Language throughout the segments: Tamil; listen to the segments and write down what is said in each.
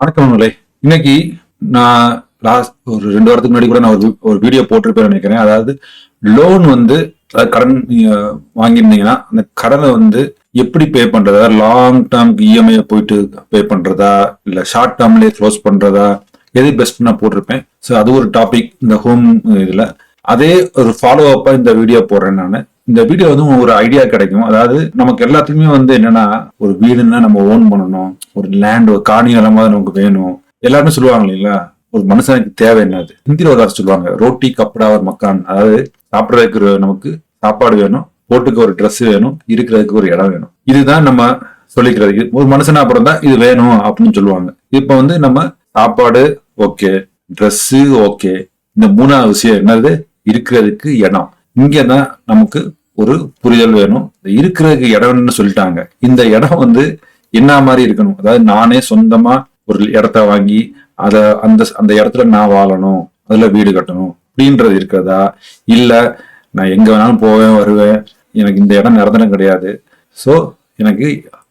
வணக்கம் நூலே இன்னைக்கு நான் லாஸ்ட் ஒரு ரெண்டு வாரத்துக்கு முன்னாடி கூட நான் ஒரு ஒரு வீடியோ போட்டிருப்பேன் நினைக்கிறேன். அதாவது லோன் வந்து அதாவது கடன் வாங்கியிருந்தீங்கன்னா அந்த கடனை வந்து எப்படி பே பண்றதா? லாங் டேர்ம்க்கு இஎம்ஐ போயிட்டு பே பண்றதா? இல்ல ஷார்ட் டேர்ம்லயே க்ளோஸ் பண்றதா? எது பெஸ்ட் நான் போட்டிருப்பேன். ஸோ அது ஒரு டாபிக் இந்த ஹோம் இதுல. அதே ஒரு ஃபாலோ அப்பா இந்த வீடியோ போடுறேன் நான். இந்த வீடியோ வந்து ஒரு ஐடியா கிடைக்கும். அதாவது நமக்கு எல்லாத்துக்குமே வந்து என்னன்னா ஒரு வீடுன்னா நம்ம ஓன் பண்ணணும். ஒரு லேண்ட் ஒரு காணி நிலமாவது நமக்கு வேணும். எல்லாருமே சொல்லுவாங்க இல்லைங்களா? ஒரு மனுஷனுக்கு தேவை என்னது? ஹிந்தியில் ஒரு சொல்லுவாங்க. ரோட்டி கப்படா ஒரு மக்கான். அதாவது சாப்பிட்றதுக்கு ஒரு நமக்கு சாப்பாடு வேணும். போட்டுக்கு ஒரு ட்ரெஸ் வேணும். இருக்கிறதுக்கு ஒரு இடம் வேணும். இதுதான் நம்ம சொல்லிக்கிறதுக்கு. ஒரு மனுஷனா அப்புறம் தான் இது வேணும் அப்படின்னு சொல்லுவாங்க. இப்ப வந்து நம்ம சாப்பாடு ஓகே ட்ரெஸ்ஸு ஓகே இந்த மூணாவது விஷயம் என்னது? இருக்கிறதுக்கு இடம். இங்கே தான் நமக்கு ஒரு புரிதல் வேணும். இருக்கிறதுக்கு இடம்னு சொல்லிட்டாங்க. இந்த இடம் வந்து என்ன மாதிரி இருக்கணும்? அதாவது நானே சொந்தமா ஒரு இடத்த வாங்கி அதை அந்த அந்த இடத்துல நான் வாழணும் அதுல வீடு கட்டணும் அப்படின்றது இருக்கிறதா? இல்ல நான் எங்க வேணாலும் போவேன் வருவேன் எனக்கு இந்த இடம் நிரந்தரம் கிடையாது. ஸோ எனக்கு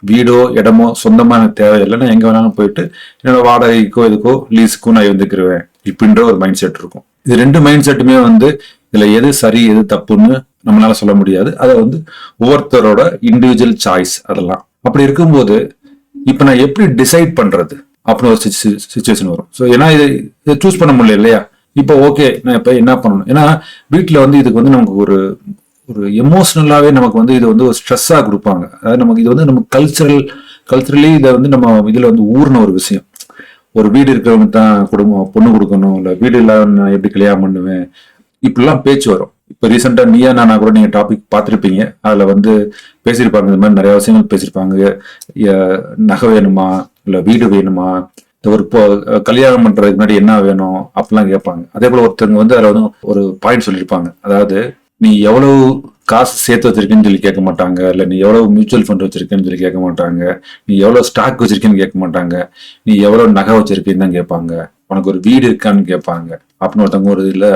வீடோ இடமோ சொந்தமாக எனக்கு தேவையில்லை நான் எங்க வேணாலும் போயிட்டு என்னோட வாடகைக்கோ இதுக்கோ லீஸுக்கோ நான் இருந்துக்கிருவேன். இப்படின்ற ஒரு மைண்ட் செட் இருக்கும். இது ரெண்டு மைண்ட் செட்டுமே வந்து இதில் எது சரி எது தப்புன்னு நம்மளால சொல்ல முடியாது. அதை வந்து ஒவ்வொருத்தரோட இண்டிவிஜுவல் சாய்ஸ் அதெல்லாம். அப்படி இருக்கும்போது இப்போ நான் எப்படி டிசைட் பண்ணுறது அப்படின்னு ஒரு சுச்சுவேஷன் வரும். ஸோ ஏன்னா இது இதை சூஸ் பண்ண முடியல இல்லையா? இப்போ ஓகே நான் இப்போ என்ன பண்ணணும்? ஏன்னா வீட்டில் வந்து இதுக்கு வந்து நமக்கு ஒரு ஒரு எமோஷ்னலாகவே நமக்கு வந்து இது வந்து ஒரு ஸ்ட்ரெஸ்ஸாக கொடுப்பாங்க. அதாவது நமக்கு இது வந்து நம்ம கல்ச்சரல் கல்ச்சரலி இதை வந்து நம்ம இதில் வந்து ஊர்ன ஒரு விஷயம். ஒரு வீடு இருக்கிறவங்க தான் குடும்பம் பொண்ணு கொடுக்கணும். இல்லை வீடு இல்லாத நான் எப்படி கல்யாணம் பண்ணுவேன்? இப்படிலாம் பேச்சு வரும். இப்போ ரீசெண்டாக நீயா நானா கூட நீங்கள் டாபிக் பார்த்துருப்பீங்க. அதில் வந்து பேசியிருப்பாங்க இந்த மாதிரி நிறைய விஷயங்கள் பேசியிருப்பாங்க. நகை வேணுமா இல்லை வீடு வேணுமா இந்த ஒரு கல்யாணம் பண்றதுக்கு முன்னாடி என்ன வேணும் அப்படிலாம் கேட்பாங்க. அதே போல ஒருத்தவங்க வந்து அதில் வந்து ஒரு பாயிண்ட் சொல்லியிருப்பாங்க. அதாவது நீ எவ்வளவு காசு சேர்த்து வச்சிருக்கேன்னு சொல்லி கேட்க மாட்டாங்க. இல்லை நீ எவ்வளவு மியூச்சுவல் ஃபண்ட் வச்சிருக்கேன்னு சொல்லி கேட்க மாட்டாங்க. நீ எவ்வளவு ஸ்டாக் வச்சிருக்கேன்னு கேட்க மாட்டாங்க. நீ எவ்வளவு நகை வச்சிருக்கேன்னு தான் கேட்பாங்க. உனக்கு ஒரு வீடு இருக்கான்னு கேட்பாங்க. அப்படின்னு ஒருத்தவங்க ஒரு இதில்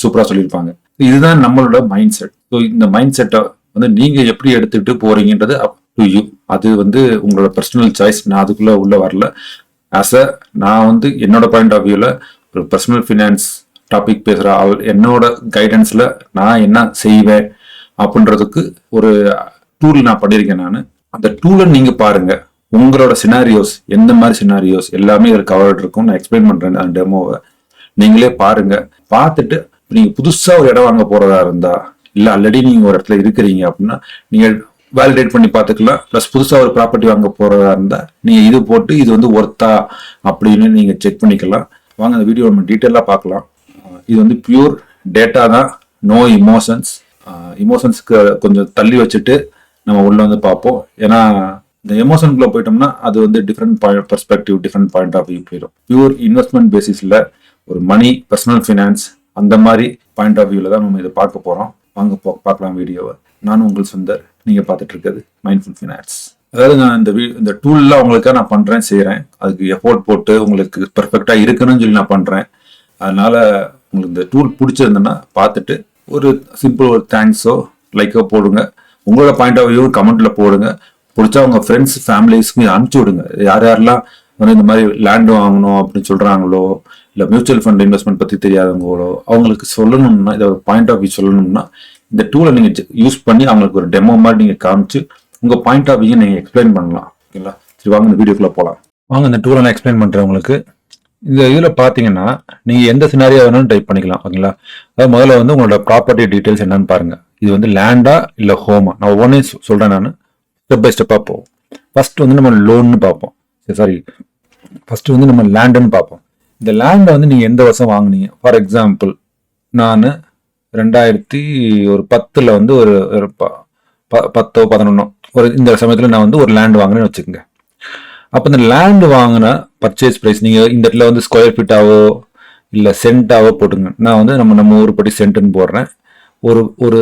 சூப்பராக சொல்லியிருப்பாங்க. இதுதான் நம்மளோட மைண்ட் செட் ஸோ இந்த மைண்ட் செட்டை வந்து நீங்கள் எப்படி எடுத்துகிட்டு போறீங்கன்றது அப் டு யூ அது வந்து உங்களோட பர்சனல் சாய்ஸ் நான் அதுக்குள்ளே உள்ளே வரல. ஆஸ் அ நான் வந்து என்னோட பாயிண்ட் ஆஃப் வியூவில் ஒரு பர்சனல் ஃபினான்ஸ் டாபிக் பேசுகிற ஆள் என்னோட கைடன்ஸில் நான் என்ன செய்வேன் அப்படின்றதுக்கு ஒரு டூல் நான் பண்ணியிருக்கேன் நான். அந்த டூலை நீங்கள் பாருங்கள் உங்களோட சினாரியோஸ் எந்த மாதிரி சினாரியோஸ் எல்லாமே இதில் கவர்ட் இருக்கும். நான் எக்ஸ்பிளைன் பண்ணுறேன் அந்த டெமோவை நீங்களே பாருங்க. பார்த்துட்டு நீங்கள் புதுசாக ஒரு இடம் வாங்க போகிறதா இருந்தா இல்லை ஆல்ரெடி நீங்கள் ஒரு இடத்துல இருக்கிறீங்க அப்படின்னா நீங்கள் வேலிடேட் பண்ணி பார்த்துக்கலாம். ப்ளஸ் புதுசாக ஒரு ப்ராப்பர்ட்டி வாங்க போகிறதா இருந்தால் நீங்கள் இது போட்டு இது வந்து ஒர்த்தா அப்படின்னு நீங்கள் செக் பண்ணிக்கலாம். வாங்க அந்த வீடியோ நம்ம டீட்டெயிலாக பார்க்கலாம். இது வந்து பியூர் டேட்டா தான். நோ இமோஷன்ஸ் இமோஷன்ஸ்க்கு கொஞ்சம் தள்ளி வச்சுட்டு நம்ம உள்ளே வந்து பார்ப்போம். ஏன்னா இந்த எமோஷனுக்குள்ள போயிட்டோம்னா அது வந்து different point perspective different point of view போயிடும். பியூர் இன்வெஸ்ட்மெண்ட் பேசிஸில் ஒரு மணி பர்சனல் ஃபினான்ஸ் அந்த மாதிரி பாயிண்ட் ஆஃப் வியூவில் தான் நம்ம இதை பார்க்க போகிறோம் வாங்க போ பார்க்கலாம் வீடியோவை. நான் உங்கள் சுந்தர். நீங்கள் பார்த்துட்டு இருக்கிறது மைண்ட்ஃபுல் ஃபினான்ஸ் அதாவது நான் இந்த வீ- இந்த டூல்லாம் உங்களுக்காக நான் பண்ணுறேன் செய்கிறேன் அதுக்கு எஃபோர்ட் போட்டு உங்களுக்கு பர்ஃபெக்டாக இருக்கணும்னு சொல்லி நான் பண்ணுறேன் அதனால் உங்களுக்கு இந்த டூல் பிடிச்சிருந்தேன்னா பார்த்துட்டு ஒரு சிம்பிள் ஒரு தேங்க்ஸோ லைக்கோ போடுங்க. உங்களோட பாயிண்ட் ஆஃப் வியூ கமெண்ட்டில் போடுங்க. பிடிச்சா உங்க ஃப்ரெண்ட்ஸ் ஃபேமிலிஸ்க்கு அனுப்பிச்சி விடுங்க. யார் யாரெல்லாம் வந்து இந்த மாதிரி லேண்ட் வாங்கணும் அப்படின்னு சொல்றாங்களோ இல்லை மியூச்சுவல் ஃபண்ட் இன்வெஸ்ட்மெண்ட் பற்றி தெரியாதவங்களோ அவங்களுக்கு சொல்லணும்னா இதை ஒரு பாயிண்ட் ஆஃப் வியூ சொல்லணும்னா இந்த டூலை நீங்கள் யூஸ் பண்ணி அவங்களுக்கு ஒரு டெமோ மாதிரி நீங்கள் காமிச்சு உங்கள் பாயிண்ட் ஆஃப் வியூ நீங்கள் எக்ஸ்பிளைன் பண்ணலாம். ஓகேங்களா? சரி வாங்க இந்த வீடியோக்குள்ளே போகலாம் வாங்க இந்த டூலை நான் எக்ஸ்பிளைன் பண்ணுறேன் உங்களுக்கு. இந்த இதில் பார்த்தீங்கன்னா நீங்கள் எந்த சினாரியா வேணாலும் டைப் பண்ணிக்கலாம். ஓகேங்களா? அதாவது முதல்ல வந்து உங்களோட ப்ராப்பர்ட்டி டீட்டெயில்ஸ் என்னன்னு பாருங்கள் இது வந்து லேண்டா இல்லை ஹோமா நான் ஒவ்வொன்றையும் சொ- நான். ஸ்டெப் பை ஸ்டெப்பாக போவோம் ஃபஸ்ட்டு வந்து நம்ம லோன்னு பார்ப்போம் சாரி ஃபஸ்ட்டு வந்து நம்ம லேண்டுன்னு பார்ப்போம் இந்த லேண்டை வந்து நீங்கள் எந்த வருஷம் வாங்குனீங்க? ஃபார் எக்ஸாம்பிள் நான் ரெண்டாயிரத்தி ஒரு பத்தில் வந்து ஒரு ப- பத்தோ பதினொன்னோ ஒரு இந்த சமயத்தில் நான் வந்து ஒரு லேண்ட் வாங்கினேன்னு வச்சுக்கோங்க. அப்போ இந்த லேண்ட் வாங்கின பர்ச்சேஸ் ப்ரைஸ் நீங்கள் இந்த இடத்துல வந்து ஸ்கொயர் ஃபீட்டாவோ இல்லை சென்ட்டாவோ போட்டுங்க நான் வந்து நம்ம நம்ம ஊர் படி சென்ட்டுன்னு போடுறேன். ஒரு ஒரு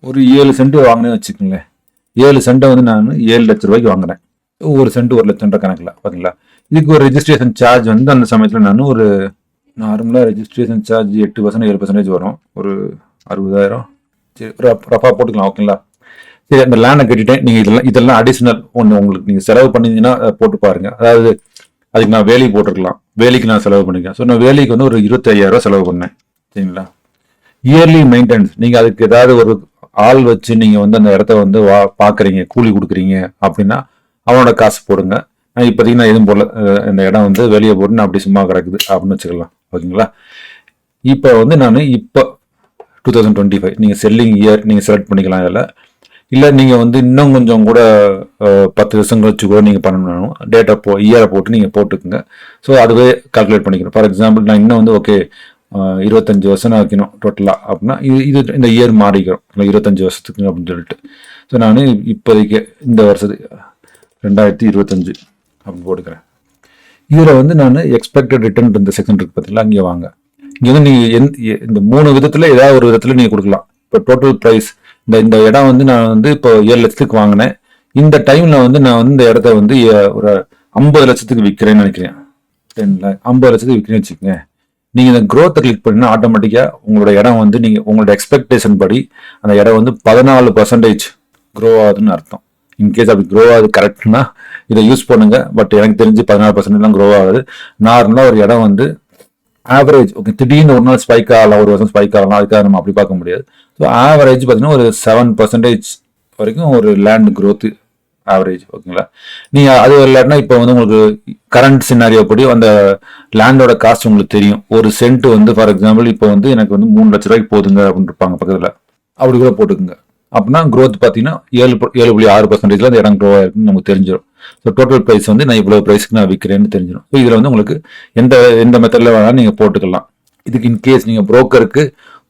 ஒரு ஏழு சென்ட் வாங்கினேன்னு வச்சுக்கோங்களேன். ஏழு சென்ட்டை வந்து நான் ஏழு லட்ச ரூபாய்க்கு வாங்குறேன். ஒரு சென்ட் ஒரு லட்சம் கணக்கில் ஓகேங்களா இதுக்கு ஒரு ரெஜிஸ்ட்ரேஷன் சார்ஜ் வந்து அந்த சமயத்தில் நான் ஒரு நார்மலாக ரெஜிஸ்ட்ரேஷன் சார்ஜ் எட்டு பர்சன்ட் ஏழு பர்சன்டேஜ் வரும். ஒரு அறுபதாயிரம். சரி ரஃபாக போட்டுக்கலாம் ஓகேங்களா சரி அந்த லேண்டை கட்டிட்டேன். நீங்கள் இதெல்லாம் இதெல்லாம் அடிஷ்னல் ஒன்று உங்களுக்கு நீங்கள் செலவு பண்ணிங்கன்னா அதை போட்டு பாருங்கள் அதாவது அதுக்கு நான் வேலி போட்டிருக்கலாம். வேலைக்கு நான் செலவு பண்ணிக்கிறேன் ஸோ நான் வேலைக்கு வந்து ஒரு இருபத்தி ஐயாயிரம் செலவு பண்ணேன். சரிங்களா? இயர்லி மெயின்டெனன்ஸ் நீங்கள் அதுக்கு ஏதாவது ஒரு ஆள் வச்சு நீங்கள் வந்து அந்த இடத்த வந்து வா பார்க்குறீங்க கூலி கொடுக்குறீங்க அப்படின்னா அவனோட காசு போடுங்க. நான் இப்போதைக்கு நான் எதுவும் போடல. இந்த இடம் வந்து வெளியே போட்டு நான் அப்படி சும்மா கிடக்குது அப்படின்னு வச்சுக்கலாம். ஓகேங்களா? இப்போ வந்து நான் இப்போ டூ தௌசண்ட் டுவெண்ட்டி ஃபைவ் நீங்கள் செல்லிங் இயர் நீங்கள் செலக்ட் பண்ணிக்கலாம் இதில். இல்லை நீங்கள் வந்து இன்னும் கொஞ்சம் கூட பத்து வருஷம் கழிச்சு கூட நீங்கள் பண்ணணும் டேட்டா போ இயரை போட்டு நீங்கள் போட்டுக்குங்க. ஸோ அதுவே கால்குலேட் பண்ணிக்கணும். ஃபார் எக்ஸாம்பிள் நான் இன்னும் வந்து ஓகே இருபத்தஞ்சி வருஷம் நான் வைக்கணும் டோட்டலாக அப்படின்னா இது இது இந்த இயர் மாறிக்கிறோம். இல்லை இருபத்தஞ்சி வருஷத்துக்கு அப்படின்னு சொல்லிட்டு. ஸோ நான் இப்போதைக்கு இந்த வருஷத்துக்கு ரெண்டாயிரத்தி இருபத்தஞ்சு அப்படின்னு போட்டுக்கிறேன். இதில் வந்து நான் எக்ஸ்பெக்டட் ரிட்டர்ன் இந்த செக்ஷன் இருக்குது பார்த்தீங்களா? அங்கே வாங்க. இங்கே வந்து நீங்கள் எந் இந்த மூணு விதத்தில் ஏதாவது ஒரு விதத்தில் நீங்கள் கொடுக்கலாம். இப்போ டோட்டல் ப்ரைஸ் இந்த இந்த இடம் வந்து நான் வந்து இப்போ ஏழு லட்சத்துக்கு வாங்கினேன். இந்த டைமில் வந்து நான் வந்து இந்த இடத்த வந்து ஒரு ஐம்பது லட்சத்துக்கு விற்கிறேன்னு நினைக்கிறேன். டென் லேக் ஐம்பது லட்சத்துக்கு விற்கிறேன்னு வச்சுக்கோங்க. நீங்கள் இந்த க்ரோத்தை கிளிக் பண்ணினா ஆட்டோமேட்டிக்காக உங்களோட இடம் வந்து நீங்கள் உங்களோட எக்ஸ்பெக்டேஷன் படி அந்த இடம் வந்து பதினாலு பர்சன்டேஜ் க்ரோ ஆகுதுன்னு அர்த்தம். இன்கேஸ் அப்படி க்ரோ ஆகுது கரெக்ட்னா இதை யூஸ் பண்ணுங்க. பட் எனக்கு தெரிஞ்சு பதினாலு பர்சன்டேஜ் க்ரோ ஆகுது. நார்மலாக ஒரு இடம் வந்து ஆவரேஜ் ஓகே திடீர்னு ஒரு நாள் ஸ்பைக் ஆகலாம் ஒரு வருஷம் ஸ்பைக் ஆகலாம் அதுக்காக நம்ம அப்படி பார்க்க முடியாது. ஸோ ஆவரேஜ் பார்த்தீங்கன்னா ஒரு செவன் பர்சன்டேஜ் வரைக்கும் ஒரு லேண்ட் க்ரோத்து ஆவரேஜ் ஓகேங்களா நீங்கள் அது இல்லாட்டினா இப்போ வந்து உங்களுக்கு கரண்ட் சின்னாரியோ படி அந்த லேண்டோட காஸ்ட் உங்களுக்கு தெரியும். ஒரு சென்ட் வந்து ஃபார் எக்ஸாம்பிள் இப்போ வந்து எனக்கு வந்து மூணு லட்ச ரூபாய்க்கு போதுங்க அப்படின்னு இருப்பாங்க பக்கத்தில். அப்படி கூட போட்டுக்குங்க. அப்படின்னா க்ரோத் பார்த்தீங்கன்னா ஏழு பு- ஏழு புள்ளி ஆறு பர்சன்டேஜில் அந்த இடம் க்ரோ ஆயிருக்குன்னு நமக்கு தெரிஞ்சிடும் ஸோ டோட்டல் ப்ரைஸ் வந்து நான் இவ்வளோ ப்ரைஸ்க்கு நான் விற்கிறேன்னு தெரிஞ்சிடும் ஸோ இதில் வந்து உங்களுக்கு எந்த எந்த மெத்தடில் வேணாலும் நீங்கள் போட்டுக்கலாம். இதுக்கு இன்கேஸ் நீங்கள் ப்ரோக்கருக்கு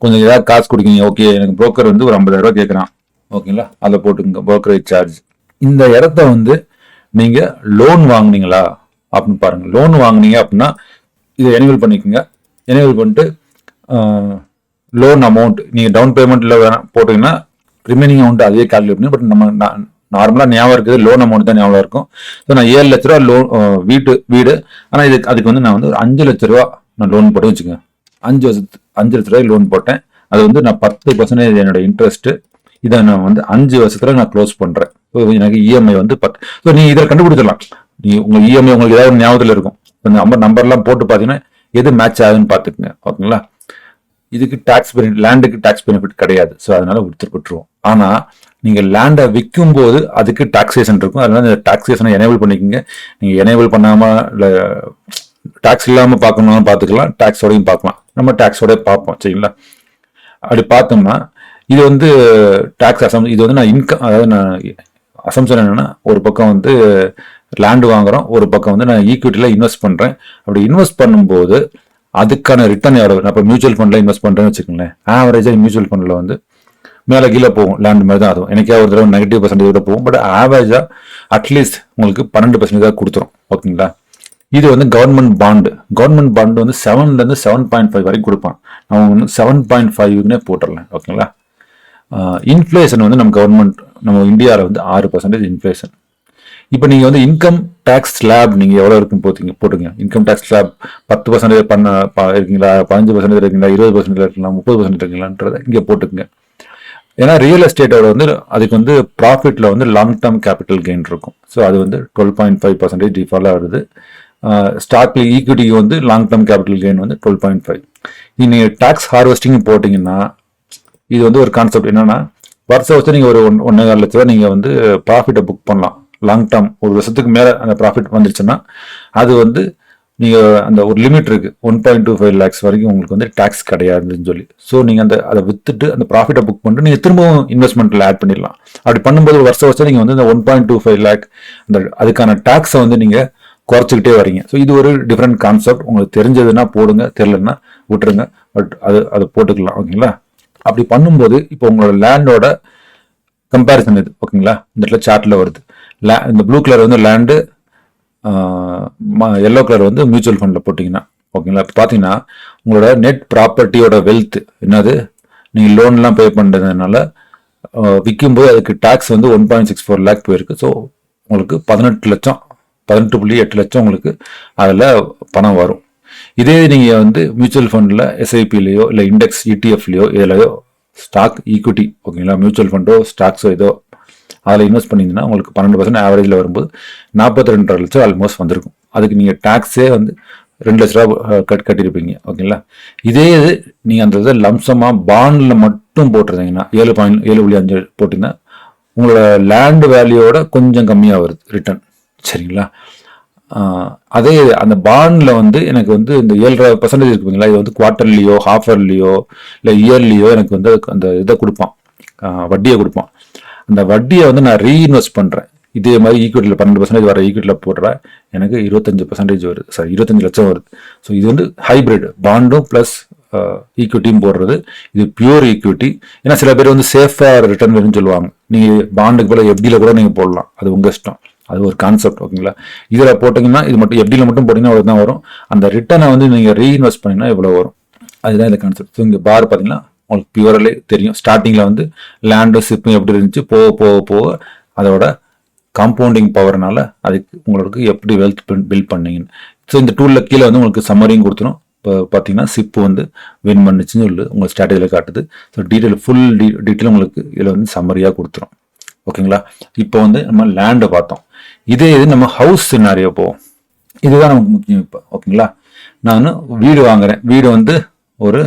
கொஞ்சம் ஏதாவது காசு கொடுக்கீங்க ஓகே எனக்கு புரோக்கர் வந்து ஒரு ஐம்பதாயிரரூவா கேட்குறான் ஓகேங்களா அதை போட்டுக்கோங்க ப்ரோக்கரேஜ் சார்ஜ் இந்த இடத்த வந்து நீங்க லோன் வாங்குனீங்களா? அப்படின்னு பாருங்க. லோன் வாங்குனீங்க அப்படின்னா இதை எனேபிள் பண்ணிக்கோங்க. எனேபிள் பண்ணிட்டு லோன் அமௌண்ட் நீங்க டவுன் பேமெண்ட்ல போட்டீங்கன்னா ரிமைனிங் அமௌண்ட் அதே கால்குலேட் பண்ணி பட் நம்ம நார்மலாக ஞாபகம் இருக்குது லோன் அமௌண்ட் தான் ஞாபகம் இருக்கும். ஸோ நான் ஏழு லட்ச ரூபா லோன் வீட்டு வீடு ஆனால் இதுக்கு அதுக்கு வந்து நான் வந்து ஒரு அஞ்சு லட்ச ரூபா நான் லோன் போட்டு வச்சுக்கோங்க. அஞ்சு வருஷத்து அஞ்சு லட்ச ரூபாய் லோன் போட்டேன். அது வந்து நான் பத்து பர்சன்டேஜ் என்னோட இன்ட்ரெஸ்ட்டு இதை நான் வந்து அஞ்சு வருஷத்துல நான் க்ளோஸ் பண்றேன். எனக்கு இஎம்ஐ வந்து பத்து ஸோ நீ இதில் கண்டுபிடிச்சிடலாம். நீ உங்க இஎம்ஐ உங்களுக்கு ஏதாவது ஞாபகத்தில் இருக்கும். நம்பர் நம்பர்லாம் போட்டு பார்த்தீங்கன்னா எது மேட்ச் ஆகுதுன்னு பார்த்துக்குங்க. ஓகேங்களா? இதுக்கு டாக்ஸ் பெனிஃபிட் லேண்டுக்கு டாக்ஸ் பெனிஃபிட் கிடையாது. ஸோ அதனால விடுத்து விட்டுருவோம் ஆனா நீங்க லேண்டை விற்கும் போது அதுக்கு டாக்ஸேஷன் இருக்கும். அதனால இந்த டாக்ஸேஷனை எனேபிள் பண்ணிக்கோங்க. நீங்க எனேபிள் பண்ணாம இல்லை டாக்ஸ் இல்லாம பார்க்கணும்னு பார்த்துக்கலாம். டாக்ஸோடையும் பார்க்கலாம். நம்ம டாக்ஸோட பார்ப்போம். சரிங்களா? அப்படி பார்த்தோம்னா இது வந்து டாக்ஸ் அசம் இது வந்து நான் இன்கம் அதாவது நான் அசம்ஷன் என்னென்னா ஒரு பக்கம் வந்து லேண்டு வாங்குகிறோம் ஒரு பக்கம் வந்து நான் ஈக்விட்டியில் இன்வெஸ்ட் பண்ணுறேன் அப்படி இன்வெஸ்ட் பண்ணும்போது அதுக்கான ரிட்டர்ன் எவ்வளோ நான் இப்போ மியூச்சுவல் ஃபண்டில் இன்வெஸ்ட் பண்ணுறேன்னு வச்சுக்கோங்களேன். ஆவரேஜாக மியூச்சுவல் ஃபண்டில் வந்து மேலே கீழே போகும் லேண்ட் மாதிரி தான் அதுவும். எனக்கே ஒரு தடவை நெகட்டிவ் பர்சன்டேஜ் கூட போகும் பட் ஆவரேஜாக அட்லீஸ்ட் உங்களுக்கு பன்னெண்டு பர்சன்டேஜ் கொடுத்துரும் ஓகேங்களா? இது வந்து கவர்மெண்ட் பாண்டு கவர்மெண்ட் பாண்டு வந்து செவன்லேருந்து செவன் பாயிண்ட் ஃபைவ் வரைக்கும் கொடுப்பான். நான் வந்து செவன் பாயிண்ட் ஃபைவ்னே போட்டுடலாம் ஓகேங்களா? இன்ஃப்ளேஷன் வந்து நம்ம கவர்மெண்ட் நம்ம இந்தியாவில் வந்து ஆறு பர்சன்டேஜ் இன்ஃப்ளேஷன் இப்போ நீங்கள் வந்து இன்கம் டேக்ஸ் ஸ்லாப் நீங்கள் எவ்வளோ இருக்கும் போத்தீங்க போட்டுங்க இன்கம் டேக்ஸ் ஸ்லாப் பத்து பர்சன்டேஜ் பண்ண இருக்கீங்களா பதினஞ்சு பர்சன்டேஜ் இருக்கீங்களா இருபது பர்சன்டேஜ் இருக்கீங்களா முப்பது பர்சன்டேஜ் இருக்கீங்களான்றதை இங்கே போட்டுக்குங்க. ஏன்னா ரியல் எஸ்டேட்டோட வந்து அதுக்கு வந்து ப்ராஃபிட்டில் வந்து லாங் டேர்ம் கேபிட்டல் கெயின் இருக்கும். ஸோ அது வந்து டுவெல் பாயிண்ட் ஃபைவ் பர்சன்டேஜ் டிஃபாலாக வருது. ஸ்டாக்ல ஈக்விட்டிக்கு வந்து லாங் டேர்ம் கேபிட்டல் கெயின் வந்து டுவெல் பாயிண்ட் ஃபைவ் நீங்கள் டேக்ஸ் ஹார்வெஸ்டிங் போட்டிங்கன்னா இது வந்து ஒரு கான்செப்ட் என்னன்னா வருஷம் வருஷம் நீங்கள் ஒரு ஒன் ஒன்றே கால் லட்ச ரூபா நீங்கள் வந்து ப்ராஃபிட்டை புக் பண்ணலாம். லாங் டேர்ம் ஒரு வருஷத்துக்கு மேலே அந்த ப்ராஃபிட் வந்துருச்சுன்னா அது வந்து நீங்கள் அந்த ஒரு லிமிட் இருக்குது one point two five lakhs வரைக்கும் உங்களுக்கு வந்து டேக்ஸ் கிடையாதுன்னு சொல்லி. ஸோ நீங்கள் அந்த அதை வித்துட்டு அந்த ப்ராஃபிட்டை புக் பண்ணிட்டு நீங்கள் திரும்பவும் இன்வெஸ்ட்மெண்ட்டில் ஆட் பண்ணிடலாம். அப்படி பண்ணும்போது ஒரு வருஷம் வருஷம் நீங்கள் வந்து இந்த one point two five lakh அந்த அதுக்கான டேக்ஸை வந்து நீங்கள் குறைச்சிக்கிட்டே வரீங்க. ஸோ இது ஒரு டிஃப்ரெண்ட் கான்செப்ட் உங்களுக்கு தெரிஞ்சதுன்னா போடுங்க தெரிலன்னா விட்டுருங்க. பட் அது அதை போட்டுக்கலாம் ஓகேங்களா? அப்படி பண்ணும்போது இப்போ உங்களோட லேண்டோட கம்பேரிசன் இது ஓகேங்களா? இந்த இடத்துல சார்ட்டில் வருது. லே இந்த ப்ளூ கலர் வந்து லேண்டு எல்லோ கலர் வந்து மியூச்சுவல் ஃபண்டில் போட்டிங்கன்னா ஓகேங்களா? இப்போ பார்த்தீங்கன்னா உங்களோட நெட் ப்ராப்பர்ட்டியோட வெல்த் என்னது? நீங்கள் லோன்லாம் பே பண்ணுறதுனால விற்கும்போது அதுக்கு டேக்ஸ் வந்து one point six four lakh போயிருக்கு. ஸோ உங்களுக்கு பதினெட்டு லட்சம் பதினெட்டு புள்ளி எட்டு லட்சம் உங்களுக்கு அதில் பணம் வரும். இதே நீங்கள் வந்து மியூச்சுவல் ஃபண்டில் எஸ்ஐபிலையோ இல்லை இண்டெக்ஸ் இடிஎஃப்லையோ இதுலையோ ஸ்டாக் ஈக்விட்டி ஓகேங்களா மியூச்சுவல் ஃபண்டோ ஸ்டாக்ஸோ ஏதோ அதில் இன்வெஸ்ட் பண்ணிங்கன்னா உங்களுக்கு பன்னெண்டு பர்சன்ட் ஆவரேஜில் வரும்போது நாற்பத்தி ரெண்டரை லட்சம் ஆல்மோஸ்ட் வந்திருக்கும். அதுக்கு நீங்கள் டேக்ஸே வந்து ரெண்டு லட்ச ரூபா கட் கட்டியிருப்பீங்க ஓகேங்களா இதே இது நீங்கள் அந்த இதை லம்சமாக பாண்டில் மட்டும் போட்டிருந்தீங்கன்னா ஏழு பாயிண்ட் ஏழு புள்ளி அஞ்சு போட்டிங்கன்னா உங்களோட லேண்ட் வேல்யூவோட கொஞ்சம் கம்மியாக வருது ரிட்டர்ன் சரிங்களா? அதே அந்த பாண்டில் வந்து எனக்கு வந்து இந்த ஏழரை பர்சன்டேஜ் இருக்குங்களா இது வந்து குவார்டர்லியோ ஹாஃபர்லியோ இல்லை இயர்லியோ எனக்கு வந்து அந்த இதை கொடுப்பான். வட்டியை கொடுப்பான். அந்த வட்டியை வந்து நான் ரீஇன்வெஸ்ட் பண்ணுறேன் இதே மாதிரி ஈக்விட்டியில் பன்னெண்டு பர்சன்டேஜ் வர ஈக்விட்டியில் போடுறேன் எனக்கு இருபத்தஞ்சு பர்சன்டேஜ் வருது. சாரி இருபத்தஞ்சு லட்சம் வருது. ஸோ இது வந்து ஹைபிரிட் பாண்டும் ப்ளஸ் ஈக்விட்டியும் போடுறது. இது பியூர் ஈக்விட்டி ஏன்னா சில பேர் வந்து சேஃபாக ரிட்டர்ன் வேணும்னு சொல்லுவாங்க. நீங்கள் பாண்டுக்கு போல எஃப்டியில் கூட நீங்கள் போடலாம். அது உங்கள் இஷ்டம். அது ஒரு கான்செப்ட் ஓகேங்களா இதில் போட்டிங்கன்னா இது மட்டும் எப்படியில் மட்டும் போட்டிங்கன்னா அவ்வளோ தான் வரும். அந்த ரிட்டர்னை வந்து நீங்கள் ரீஇன்வெஸ்ட் பண்ணிங்கன்னா இவ்வளோ வரும். அதுதான் இந்த கான்செப்ட் ஸோ இங்கே பார் பார்த்தீங்கன்னா உங்களுக்கு பியூரலே தெரியும். ஸ்டார்டிங்கில் வந்து லேண்டும் சிப்பும் எப்படி இருந்துச்சு போக போக போக அதோட காம்பவுண்டிங் பவர்னால அதுக்கு உங்களுக்கு எப்படி வெல்த் பில்ட் பண்ணீங்கன்னு. ஸோ இந்த டூலில் கீழே வந்து உங்களுக்கு சம்மரியும் கொடுத்துரும். இப்போ பார்த்தீங்கன்னா சிப்பு வந்து வின் பண்ணுச்சுன்னு சொல்லி உங்கள் ஸ்ட்ராட்டஜியில் காட்டுது. ஸோ டீட்டெயில் ஃபுல் டீ டீட்டெயில் உங்களுக்கு இதில் வந்து சம்மரியாக கொடுத்துரும். ஓகேங்களா இப்போ வந்து நம்ம லேண்டை பார்த்தோம். இதே இது நம்ம ஹவுஸ் நிறைய போவோம் இதுதான் நமக்கு முக்கியம் இப்போ ஓகேங்களா நான் வீடு வாங்குறேன். வீடு வந்து ஒரு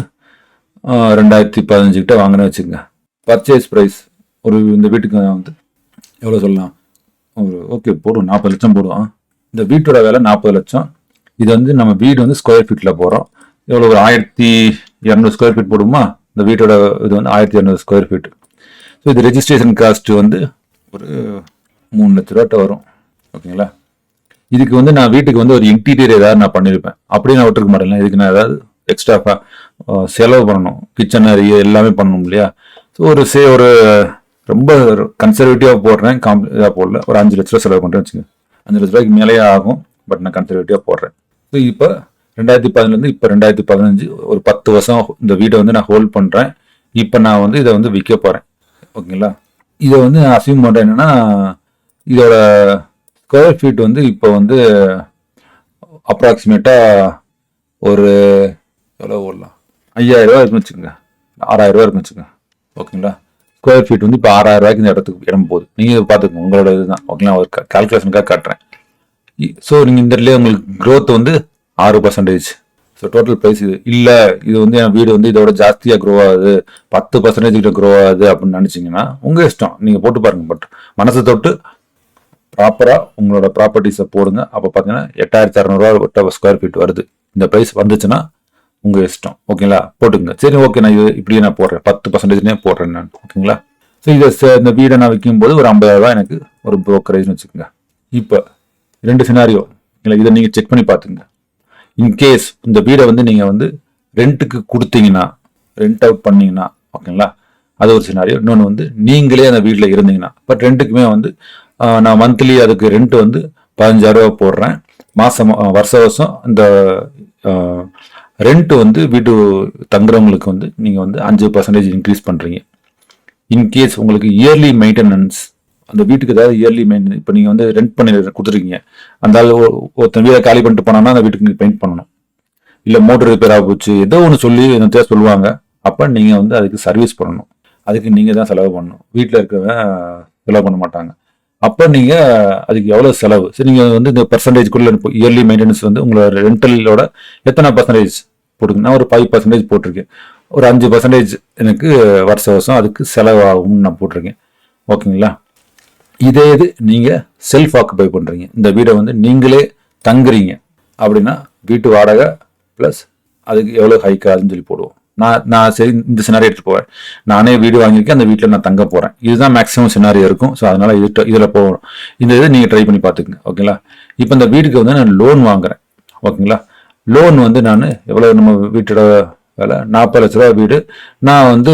ரெண்டாயிரத்தி பதினஞ்சு கிட்ட வாங்குறேன்னு வச்சுக்கோங்க. பர்ச்சேஸ் ப்ரைஸ் ஒரு இந்த வீட்டுக்கு வந்து எவ்வளோ சொல்லலாம்? ஒரு ஓகே போடுவோம் நாற்பது லட்சம் போடுவோம். இந்த வீட்டோட விலை நாற்பது லட்சம். இது வந்து நம்ம வீடு வந்து ஸ்கொயர் ஃபீட்டில் போகிறோம் எவ்வளோ ஒரு ஆயிரத்தி இரநூறு ஸ்கொயர் ஃபீட் போடுமா இந்த வீட்டோட இது வந்து ஆயிரத்தி இரநூறு ஸ்கொயர் ஃபீட் ஸோ இது ரெஜிஸ்ட்ரேஷன் காஸ்ட் வந்து ஒரு மூணு லட்ச ரூபாட்ட வரும். ஓகேங்களா? இதுக்கு வந்து நான் வீட்டுக்கு வந்து ஒரு இன்டீரியர் ஏதாவது நான் பண்ணியிருப்பேன் அப்படியே நான் விட்டுருக்க மாட்டேன். இதுக்கு நான் ஏதாவது எக்ஸ்ட்ரா செலவு பண்ணணும். கிச்சன் ஏரியா எல்லாமே பண்ணணும் இல்லையா? ஸோ ஒரு சே ஒரு ரொம்ப கன்சர்வேட்டிவாக போடுறேன். காம் இதாக போடல. ஒரு அஞ்சு லட்ச ரூபா செலவு பண்ணுறேன் வச்சுங்க அஞ்சு லட்ச ரூபாய்க்கு மேலேயே ஆகும். பட் நான் கன்சர்வேட்டிவாக போடுறேன். ஸோ இப்போ ரெண்டாயிரத்தி பதினஞ்சுலேருந்து இப்போ ரெண்டாயிரத்தி பதினஞ்சு ஒரு பத்து வருஷம் இந்த வீடை வந்து நான் ஹோல்ட் பண்ணுறேன் இப்போ நான் வந்து இதை வந்து விற்க போகிறேன் ஓகேங்களா? இதை வந்து நான் அசியூம் பண்ணுறேன் என்னென்னா இதோட ஸ்கொயர் ஃபீட் வந்து இப்போ வந்து அப்ராக்சிமேட்டாக ஒரு எவ்வளோ ஓடலாம்? ஐயாயிரரூவா இருக்குன்னு வச்சுக்கோங்க. ஆறாயிரம் ரூபா இருக்குன்னு வச்சுக்கோங்க. ஓகேங்களா? ஸ்கொயர் ஃபீட் வந்து இப்போ ஆறாயிரம் ரூபாய்க்கு இந்த இடத்துக்கு இடம் போகுது நீங்கள் பார்த்துக்கோங்க. உங்களோட இதுதான். ஓகேங்களா? ஒரு கால்குலேஷனுக்காக காட்டுறேன். ஸோ நீங்கள் இந்த இடத்துல உங்களுக்கு க்ரோத் வந்து ஆறு பர்சன்டேஜ் ஸோ டோட்டல் ப்ரைஸ் இது. இல்லை இது வந்து என் வீடு வந்து இதோட ஜாஸ்தியாக க்ரோ ஆகுது. பத்து பர்சன்டேஜ் கிட்ட க்ரோ ஆகுது அப்படின்னு நினச்சிங்கன்னா உங்கள் இஷ்டம். நீங்கள் போட்டு பாருங்க. பட் மனசை தொட்டு ப்ராப்பராக உங்களோட ப்ராப்பர்ட்டிஸை போடுங்க. அப்போ பார்த்தீங்கன்னா எட்டாயிரத்தி அறநூறுவா ஸ்கொயர் ஃபீட் வருது. இந்த ப்ரைஸ் வந்துச்சுன்னா உங்கள் இஷ்டம். ஓகேங்களா? போட்டுக்கங்க. சரி ஓகே நான் இது இப்படியே நான் போடுறேன். பத்து பர்சன்டேஜ்னே போடுறேன் நான். ஓகேங்களா? ஸோ இதை இந்த வீடை நான் விற்கும் போது ஒரு ஐம்பதாயிரரூபா எனக்கு ஒரு ப்ரோக்கரேஜ்னு வச்சுக்கோங்க. இப்போ ரெண்டு சினாரியோ இல்லை இதை நீங்கள் செக் பண்ணி பார்த்துங்க இன்கேஸ் இந்த வீடை வந்து நீங்கள் வந்து ரெண்ட்டுக்கு கொடுத்தீங்கன்னா ரெண்ட் அவுட் பண்ணீங்கன்னா ஓகேங்களா? அது ஒரு சினாரியோ இன்னொன்று வந்து நீங்களே அந்த வீட்டில் இருந்தீங்கன்னா பட் ரெண்டுக்குமே வந்து நான் மந்த்லி அதுக்கு ரெண்ட் வந்து பதினஞ்சாயிரம் ரூபாய் போடுறேன் மாதம் வருஷ வருஷம் இந்த ரெண்ட் வந்து வீட்டு தங்குறவங்களுக்கு வந்து நீங்கள் வந்து அஞ்சு பர்சன்டேஜ் இன்க்ரீஸ் பண்ணுறீங்க இன்கேஸ் உங்களுக்கு இயர்லி மெயின்டெனன்ஸ் அந்த வீட்டுக்கு ஏதாவது இயர்லி மெயின்டெனன்ஸ் இப்போ நீங்கள் வந்து ரெண்ட் பண்ணி கொடுத்துருக்கீங்க. அந்த ஆள் ஒருத்தன் வீடை காலி பண்ணிட்டு போனான்னா அந்த வீட்டுக்கு நீங்கள் பெயிண்ட் பண்ணணும். இல்லை மோட்டர் ரிப்பேர் ஆக போச்சு ஏதோ ஒன்று சொல்லி என்ன சொல்லுவாங்க. அப்போ நீங்கள் வந்து அதுக்கு சர்வீஸ் பண்ணணும். அதுக்கு நீங்கள் தான் செலவு பண்ணணும். வீட்டில் இருக்கிறவங்க செலவு பண்ண மாட்டாங்க. அப்போ நீங்கள் அதுக்கு எவ்வளோ செலவு? சரி நீங்கள் வந்து இந்த பர்சன்டேஜ்குள்ளே இயர்லி மெயின்டெனன்ஸ் வந்து உங்களோட ரெண்டலோட எத்தனை பர்சன்டேஜ் போட்டுருக்கீங்க நான் ஒரு ஃபைவ் பர்சன்டேஜ் போட்டிருக்கேன். ஒரு அஞ்சு பர்சன்டேஜ் எனக்கு வருஷ வருஷம் அதுக்கு செலவாகும்னு நான் போட்டிருக்கேன். ஓகேங்களா? இதே இது நீங்கள் செல்ஃப் ஆக்குபை பண்ணுறீங்க இந்த வீடை வந்து நீங்களே தங்குறீங்க. அப்படின்னா வீட்டு வாடகை ப்ளஸ் அதுக்கு எவ்வளோ ஹைக் ஆகுதுன்னு சொல்லி போடுவோம். நான் நான் சரி இந்த சினாரி எடுத்துட்டு போவேன். நானே வீடு வாங்கியிருக்கேன் அந்த வீட்டில் நான் தங்க போகிறேன் இதுதான் மேக்ஸிமம் சினாரியோ இருக்கும். ஸோ அதனால் இது இதில் போகணும். இந்த இதை நீங்கள் ட்ரை பண்ணி பார்த்துக்குங்க. ஓகேங்களா இப்போ இந்த வீட்டுக்கு வந்து நான் லோன் வாங்குறேன். ஓகேங்களா லோன் வந்து நான் எவ்வளோ நம்ம வீட்டோட வேலை? நாற்பது லட்ச ரூபா வீடு. நான் வந்து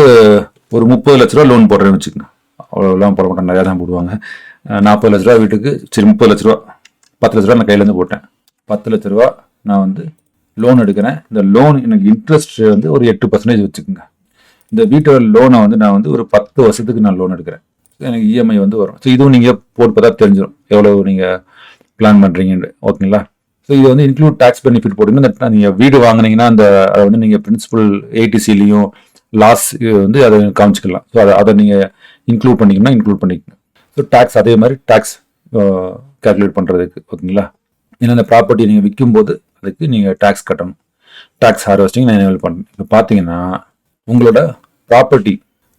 ஒரு முப்பது லட்ச ரூபா லோன் போடுறேன்னு வச்சுக்கோங்க. அவ்வளோலாம் போட மாட்டேன். நிறையா தான் போடுவாங்க. நாற்பது லட்ச ரூபா வீட்டுக்கு சரி முப்பது லட்ச ரூபா பத்து லட்ச ரூபா நான் கையிலேருந்து போட்டேன். பத்து லட்ச ரூபா நான் வந்து லோன் எடுக்கிறேன். இந்த லோன் எனக்கு இன்ட்ரெஸ்ட் வந்து ஒரு எட்டு பர்சன்டேஜ் வச்சுக்கோங்க. இந்த வீட்டோட லோனை வந்து நான் வந்து ஒரு பத்து வருஷத்துக்கு நான் லோன் எடுக்கிறேன். எனக்கு இஎம்ஐ வந்து வரும். ஸோ இதுவும் நீங்கள் போட்டு பார்த்தா தெரிஞ்சிடும் எவ்வளோ நீங்கள் பிளான் பண்ணுறீங்கன்னு ஓகேங்களா? ஸோ இது வந்து இன்க்ளூட் டேக்ஸ் பெனிஃபிட் போட்டிங்கன்னா நீங்கள் வீடு வாங்குனீங்கன்னா அந்த அதை வந்து நீங்கள் பிரின்சிபல் ஏடிசிலையும் லாஸ் வந்து அதை காமிச்சிக்கலாம். ஸோ அதை அதை நீங்கள் இன்க்ளூட் பண்ணிக்கணும்னா இன்க்ளூட் பண்ணிக்கணும். ஸோ டேக்ஸ் அதே மாதிரி டேக்ஸ் கால்குலேட் பண்ணுறதுக்கு ஓகேங்களா? ஏன்னா அந்த ப்ராப்பர்ட்டி நீங்கள் விற்கும்போது அதுக்கு நீங்கள் டேக்ஸ் கட்டணும். டேக்ஸ் ஹார்வெஸ்டிங் நான் எனேபிள் பண்ணேன் இப்போ பார்த்தீங்கன்னா உங்களோட property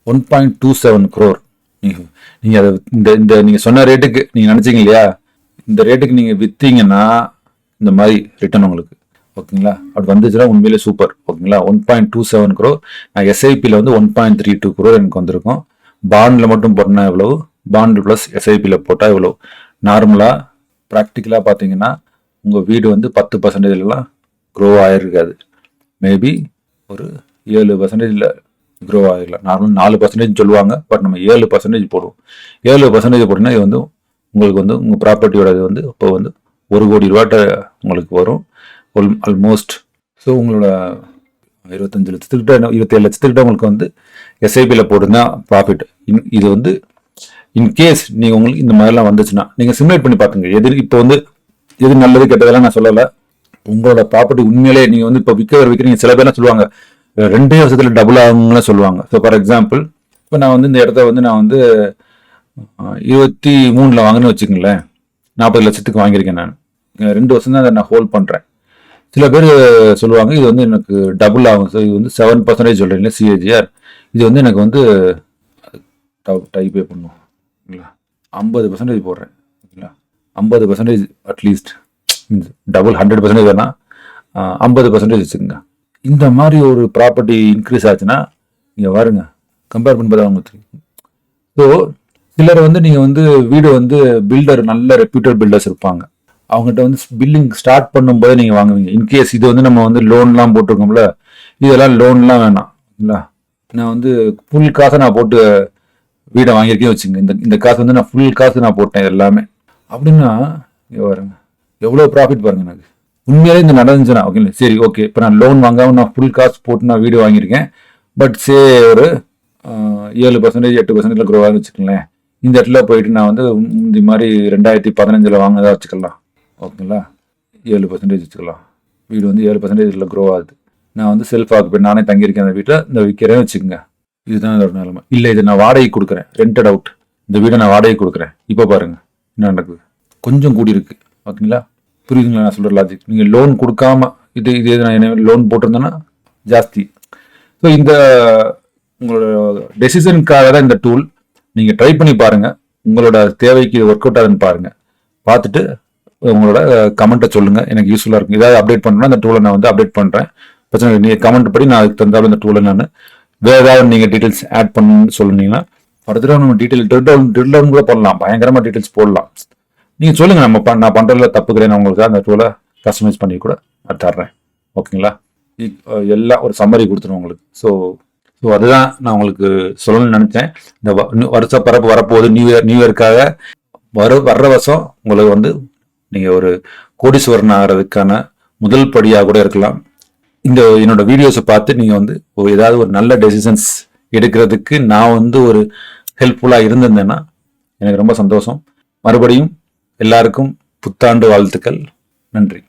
one point two seven crore நீங்கள் நீங்கள் அதை இந்த இந்த நீங்கள் சொன்ன ரேட்டுக்கு நீங்கள் நினச்சிங்க இல்லையா? இந்த ரேட்டுக்கு நீங்கள் விற்றீங்கன்னா இந்த மாதிரி ரிட்டர்ன் உங்களுக்கு. ஓகேங்களா? அப்படி வந்துச்சுன்னா உண்மையிலே சூப்பர் ஓகேங்களா? One point two seven crore நான் எஸ்ஐபியில் வந்து one point three two crore எனக்கு வந்திருக்கும். பாண்டில் மட்டும் போட்டோன்னா எவ்வளோ பாண்டு ப்ளஸ் எஸ்ஐபியில் போட்டால் எவ்வளோ நார்மலாக ப்ராக்டிக்கலாக பார்த்தீங்கன்னா உங்கள் வீடு வந்து பத்து பர்சன்டேஜ்லாம் க்ரோ ஆகிருக்காது மேபி ஒரு ஏழு பர்சன்டேஜில் க்ரோ ஆகிடலாம் நார்மல் நாலு பர்சன்டேஜ் சொல்லுவாங்க பட் நம்ம ஏழு பர்சன்டேஜ் போடுவோம். ஏழு பர்சன்டேஜ் போட்டிங்கன்னா இது வந்து உங்களுக்கு வந்து உங்கள் ப்ராப்பர்ட்டியோட இது வந்து இப்போ வந்து ஒரு கோடி ரூபாட்ட உங்களுக்கு வரும். ஆல்மோஸ்ட் ஸோ உங்களோட இருபத்தஞ்சு லட்சத்துக்கிட்ட இருபத்தேழு லட்சத்துக்கிட்ட உங்களுக்கு வந்து எஸ்ஐபியில் போட்டுருந்தா ப்ராஃபிட் இன் இது வந்து இன்கேஸ் நீங்கள் உங்களுக்கு இந்த மாதிரிலாம் வந்துச்சுன்னா நீங்கள் சிமுலேட் பண்ணி பார்த்துங்க. எதிர் இப்போ வந்து எது நல்லது கெட்டதெல்லாம் நான் சொல்லலை. உங்களோட ப்ராப்பர்ட்டி உண்மையிலே நீங்கள் வந்து இப்போ விற்க விற்கிறீங்க சில பேர்லாம் சொல்லுவாங்க ரெண்டே வருஷத்தில் டபுள் ஆகுங்கன்னு சொல்லுவாங்க. ஸோ ஃபார் எக்ஸாம்பிள் இப்போ நான் வந்து இந்த இடத்த வந்து நான் வந்து இருபத்தி மூணில் வாங்கினு வச்சுக்கங்களேன். நாற்பது லட்சத்துக்கு வாங்கியிருக்கேன் நான். ரெண்டு வருஷம் தான் அதை நான் ஹோல்ட் பண்ணுறேன் சில பேர் சொல்லுவாங்க இது வந்து எனக்கு டபுள் ஆகும். சார் இது வந்து செவன் பர்சன்டேஜ் சொல்கிறீங்களா சிஏஜிஆர் இது வந்து எனக்கு வந்து டைப்பே பண்ணும். ஓகேங்களா ஐம்பது பர்சன்டேஜ் போடுறேன். ஐம்பது percentage at least means double hundred percentage வேணா ஐம்பது பர்சன்டேஜ் வச்சுக்கோங்க. இந்த மாதிரி ஒரு ப்ராப்பர்ட்டி இன்க்ரீஸ் ஆச்சுன்னா நீங்கள் வாருங்க கம்பேர் பண்ணுறது அவங்க தெரியும். ஸோ சிலர் வந்து நீங்கள் வந்து வீடு வந்து பில்டர் நல்ல ரெப்யூட்டட் பில்டர்ஸ் இருப்பாங்க. அவங்ககிட்ட வந்து பில்லிங் ஸ்டார்ட் பண்ணும்போது நீங்கள் வாங்குவீங்க. இன்கேஸ் இது வந்து நம்ம வந்து லோன்லாம் போட்டிருக்கோம்ல இதெல்லாம் லோன்லாம் வேணாம் இல்லை? நான் வந்து ஃபுல் காசை நான் போட்டு வீடை வாங்கியிருக்கேன் வச்சுங்க இந்த இந்த காசு வந்து நான் ஃபுல் காசு நான் போட்டேன் எல்லாமே. அப்படின்னா இங்கே பாருங்க. எவ்வளோ ப்ராஃபிட் பாருங்க எனக்கு. உண்மையிலே இந்த நடந்துச்சுன்னா ஓகே சரி ஓகே இப்போ நான் லோன் வாங்காமல் நான் ஃபுல் காசு போட்டு நான் வீடு வாங்கியிருக்கேன். பட் சே ஒரு ஏழு பர்சன்டேஜ் எட்டு பர்சன்டேஜ் க்ரோ ஆகுது வச்சுக்கோங்களேன். இந்த இடத்துல போயிட்டு நான் வந்து இந்த மாதிரி ரெண்டாயிரத்தி பதினஞ்சில் வாங்கினதா வச்சுக்கலாம். ஓகேங்களா ஏழு பர்சன்டேஜ் வச்சுக்கலாம். வீடு வந்து ஏழு பர்சன்டேஜில் க்ரோ ஆகுது. நான் வந்து செல்ஃப் ஆக்குப்பேன் நானே தங்கியிருக்கேன் அந்த வீட்டில். இந்த விற்கிறேன் வச்சுக்கோங்க. இதுதான் இதோட நிலைமை. இல்லை இதை நான் வாடகைக்கு கொடுக்குறேன். ரெண்டட் அவுட் இந்த வீடை நான் வாடகைக்கு கொடுக்குறேன். இப்போ பாருங்கள் என்ன நடக்குது? கொஞ்சம் கூடி இருக்கு ஓகேங்களா புரியுதுங்களா? நான் சொல்கிற லாஜிக் நீங்கள் லோன் கொடுக்காம இது இது எது நான் என்ன லோன் போட்டிருந்தேன்னா ஜாஸ்தி. ஸோ இந்த உங்களோட டெசிஷனுக்காக தான் இந்த டூல் நீங்கள் ட்ரை பண்ணி பாருங்கள் உங்களோட தேவைக்கு இது ஒர்க் அவுட் ஆகுதுன்னு பாருங்க. பார்த்துட்டு உங்களோட கமெண்ட்டை சொல்லுங்கள் எனக்கு யூஸ்ஃபுல்லாக இருக்கும். ஏதாவது அப்டேட் பண்ணணும்னா அந்த டூலை நான் வந்து அப்டேட் பண்ணுறேன் பிரச்சனை இல்லை. கமெண்ட் படி நான் அதுக்கு தந்தாலும் இந்த டூலை நான் வேறு ஏதாவது நீங்கள் டீட்டெயில்ஸ் ஆட் பண்ணணும்னு சொன்னீங்கன்னா ஃபர்தராக நம்ம detail drill down drill down கூட போடலாம். பயங்கரமாக டீட்டெயில்ஸ் போடலாம். நீங்கள் சொல்லுங்கள் நம்ம நான் பண்ணுறதுல தப்புக்கிறேன் உங்களுக்கு அந்த டூலை கஸ்டமைஸ் பண்ணி கூட நான் தர்றேன். ஓகேங்களா? எல்லாம் ஒரு சம்மரி கொடுத்துருவோம் உங்களுக்கு. ஸோ ஸோ அதுதான் நான் உங்களுக்கு சொல்லணும்னு நினச்சேன். இந்த வ- பரப்பு வரப்போகுது நியூ இயர் நியூ இயர்க்காக வர வர்ற வருஷம் உங்களுக்கு வந்து நீங்கள் ஒரு கோடீஸ்வரன் ஆகிறதுக்கான முதல் படியாக கூட இருக்கலாம். இந்த என்னோட வீடியோஸை பார்த்து நீங்கள் வந்து ஒரு ஏதாவது ஒரு நல்ல டெசிஷன்ஸ் எடுக்கிறதுக்கு நான் வந்து ஒரு ஹெல்ப்ஃபுல்லாக இருந்திருந்தேன்னா எனக்கு ரொம்ப சந்தோஷம். மறுபடியும் எல்லாருக்கும் புத்தாண்டு வாழ்த்துக்கள். நன்றி.